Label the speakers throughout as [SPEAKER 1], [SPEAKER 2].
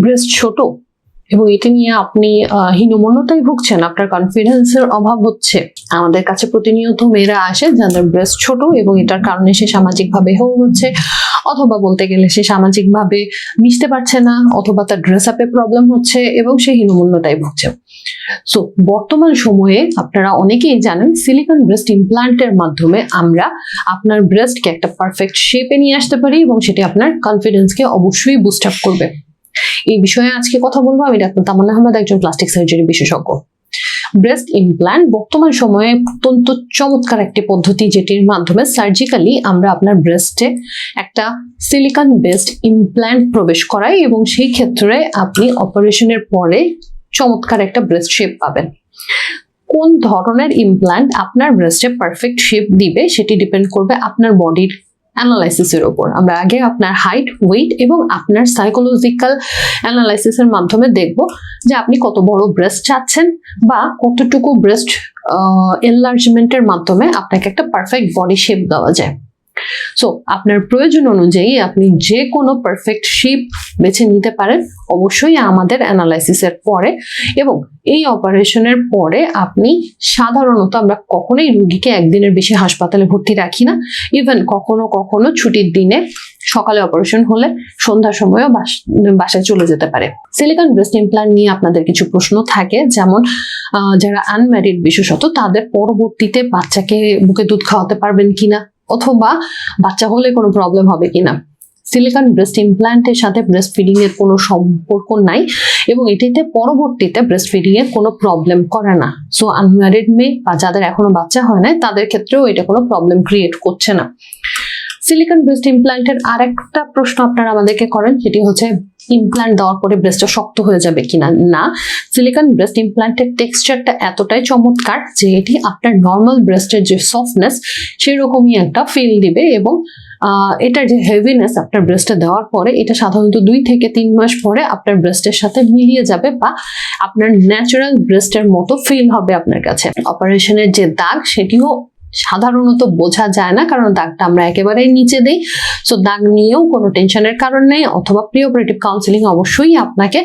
[SPEAKER 1] Breast ছোট এবং এটি নিয়ে আপনি আহ, হীনমন্যতায় ভুগছেন আপনার কনফিডেন্সের অভাব হচ্ছে। আমাদের কাছে প্রতিনিয়ত মেয়েরা আসে যাদের ব্রেস্ট ছোট এবং এটার কারণে সে সামাজিকভাবে হেও হচ্ছে অথবা বলতে গেলে সে সামাজিকভাবে মিশতে পারছে না অথবা তার ড্রেস আপে প্রবলেম হচ্ছে এবং সে হীনমন্যতায় ভুগছে। সো বর্তমান সময়ে আপনারা অনেকেই জানেন সিলিকন ব্রেস্ট ইমপ্লান্টের মাধ্যমে আমরা আপনার ব্রেস্টকে একটা পারফেক্ট শেপে নিয়ে আসতে পারি এবং সেটি আপনার কনফিডেন্সকে অবশ্যই বুস্ট আপ করবে। এই বিষয়ে আজকে কথা বলব। আমি ডাক্তার তামান্না আহমেদ, একজন প্লাস্টিক সার্জারি বিশেষজ্ঞ। ব্রেস্ট ইমপ্ল্যান্ট বর্তমান সময়ে অত্যন্ত চমৎকার একটি পদ্ধতি যেটির মাধ্যমে সার্জিক্যালি আমরা আপনার ব্রেস্টে একটা সিলিকন বেসড ইমপ্ল্যান্ট প্রবেশ করাই এবং সেই ক্ষেত্রে আপনি অপারেশনের পরে চমৎকার একটা ব্রেস্ট শেপ পাবেন। কোন ধরনের ইমপ্ল্যান্ট আপনার ব্রেস্টে পারফেক্ট শেপ দিবে সেটি ডিপেন্ড করবে আপনার বডির অ্যানালাইসিসের ওপর আমরা আগে আপনার হাইট ওয়েট এবং আপনার সাইকোলজিক্যাল অ্যানালাইসিসের মাধ্যমে দেখব যে আপনি কত বড় ব্রেস্ট চাচ্ছেন বা কতটুকু ব্রেস্ট এনলার্জমেন্টের মাধ্যমে আপনাকে একটা পারফেক্ট বডি শেপ দেওয়া যায়। সো আপনার প্রয়োজন অনুযায়ী আপনি যে কোনো পারফেক্ট শেপ বেছে নিতে পারেন, অবশ্যই আমাদের অ্যানালাইসিসের পরে এবং এই অপারেশনের পরে আপনি সাধারণত আমরা কখনোই রুগীকে একদিনের বেশি হাসপাতালে ভর্তি রাখি না। ইভেন কখনো কখনো ছুটির দিনে সকালে অপারেশন হলে সন্ধ্যার সময়ও বাস- বাসায় চলে যেতে পারে। সিলিকন ব্রেস্ট ইমপ্লান্ট নিয়ে আপনাদের কিছু প্রশ্ন থাকে, যেমন যারা আনম্যারিড বিশেষত, তাদের পরবর্তীতে বাচ্চাকে বুকে দুধ খাওয়াতে পারবেন কিনা? অথবা বাচ্চা হলে কোনো প্রবলেম হবে কিনা? সিলিকন ব্রেস্ট ইমপ্ল্যান্টের সাথে ব্রেস্ট ফিডিং এর কোনো সম্পর্ক নাই এবং এটিতে পরবর্তীতে ব্রেস্ট ফিডিং এর কোনো প্রবলেম করে না। সো আনম্যারিড মেয়ে বা যাদের এখনও বাচ্চা হয় না তাদের ক্ষেত্রেও এটা কোনো প্রবলেম ক্রিয়েট করছে না। সিলিকন ব্রেস্ট ইমপ্ল্যান্টের আরেকটা প্রশ্ন আপনারা আমাদেরকে করেন, সেটি হচ্ছে ইমপ্ল্যান্ট দেওয়ার পরে ব্রেস্টটা শক্ত হয়ে যাবে কিনা? না সিলিকন ব্রেস্ট ইমপ্ল্যান্টের টেক্সচারটা এতটাই চমৎকার যে এটি আপনার নর্মাল ব্রেস্টের যে সফটনেস সেরকমই একটা ফিল দিবে এবং এটার যে হেভিনেস আপনার ব্রেস্টে দেওয়ার পরে, এটা সাধারণত দুই থেকে তিন মাস পরে আপনার ব্রেস্টের সাথে মিলিয়ে যাবে বা আপনার ন্যাচারাল ব্রেস্টের মতো ফিল হবে আপনার কাছে। অপারেশনের যে দাগ, সেটিও সাধারণত বোঝা যায় না, কারণ দাগটা আমরা একেবারেই নিচে দিই। সো দাগ নিয়েও কোনো টেনশনের কারণ নেই, অথবা প্রি অপারেটিভ কাউন্সিলিং অবশ্যই আপনাকে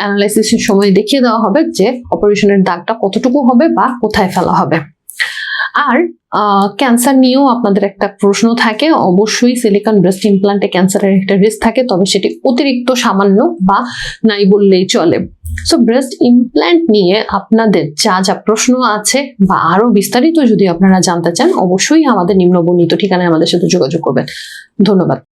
[SPEAKER 1] অ্যানালাইসিসের সময় দেখিয়ে দেওয়া হবে যে অপারেশনের দাগটা কতটুকু হবে বা কোথায় ফেলা হবে। আর ক্যান্সার নিয়েও আপনাদের একটা প্রশ্ন থাকে, অবশ্যই সিলিকন ব্রেস্ট ইমপ্লান্টে ক্যান্সারের একটা রিস্ক থাকে, তবে সেটি অতিরিক্ত সামান্য বা নাই বললেই চলে। সো ব্রেস্ট ইমপ্ল্যান্ট নিয়ে আপনাদের যা যা প্রশ্ন আছে বা আরও বিস্তারিত যদি আপনারা জানতে চান, অবশ্যই আমাদের নিম্নবর্ণিত ঠিকানায় আমাদের সাথে যোগাযোগ করবেন। ধন্যবাদ।